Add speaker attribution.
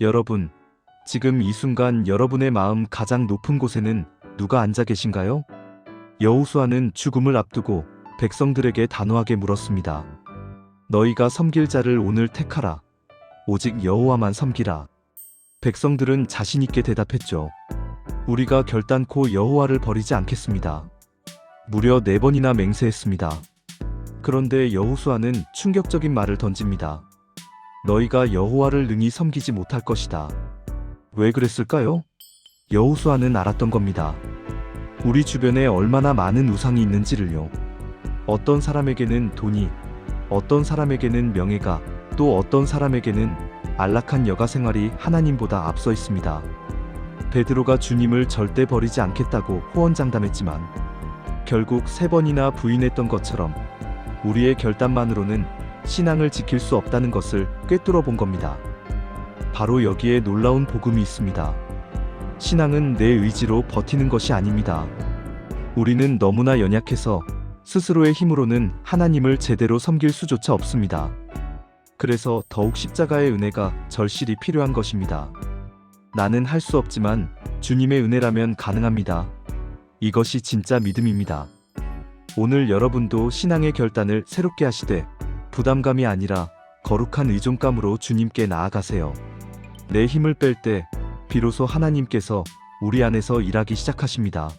Speaker 1: 여러분, 지금 이 순간 여러분의 마음 가장 높은 곳에는 누가 앉아 계신가요? 여호수아는 죽음을 앞두고 백성들에게 단호하게 물었습니다. 너희가 섬길 자를 오늘 택하라. 오직 여호와만 섬기라. 백성들은 자신 있게 대답했죠. 우리가 결단코 여호와를 버리지 않겠습니다. 무려 네 번이나 맹세했습니다. 그런데 여호수아는 충격적인 말을 던집니다. 너희가 여호와를 능히 섬기지 못할 것이다. 왜 그랬을까요? 여호수아는 알았던 겁니다. 우리 주변에 얼마나 많은 우상이 있는지를요. 어떤 사람에게는 돈이, 어떤 사람에게는 명예가, 또 어떤 사람에게는 안락한 여가 생활이 하나님보다 앞서 있습니다. 베드로가 주님을 절대 버리지 않겠다고 호언장담했지만 결국 세 번이나 부인했던 것처럼 우리의 결단만으로는 신앙을 지킬 수 없다는 것을 꿰뚫어 본 겁니다. 바로 여기에 놀라운 복음이 있습니다. 신앙은 내 의지로 버티는 것이 아닙니다. 우리는 너무나 연약해서 스스로의 힘으로는 하나님을 제대로 섬길 수조차 없습니다. 그래서 더욱 십자가의 은혜가 절실히 필요한 것입니다. 나는 할 수 없지만 주님의 은혜라면 가능합니다. 이것이 진짜 믿음입니다. 오늘 여러분도 신앙의 결단을 새롭게 하시되 부담감이 아니라 거룩한 의존감으로 주님께 나아가세요. 내 힘을 뺄 때 비로소 하나님께서 우리 안에서 일하기 시작하십니다.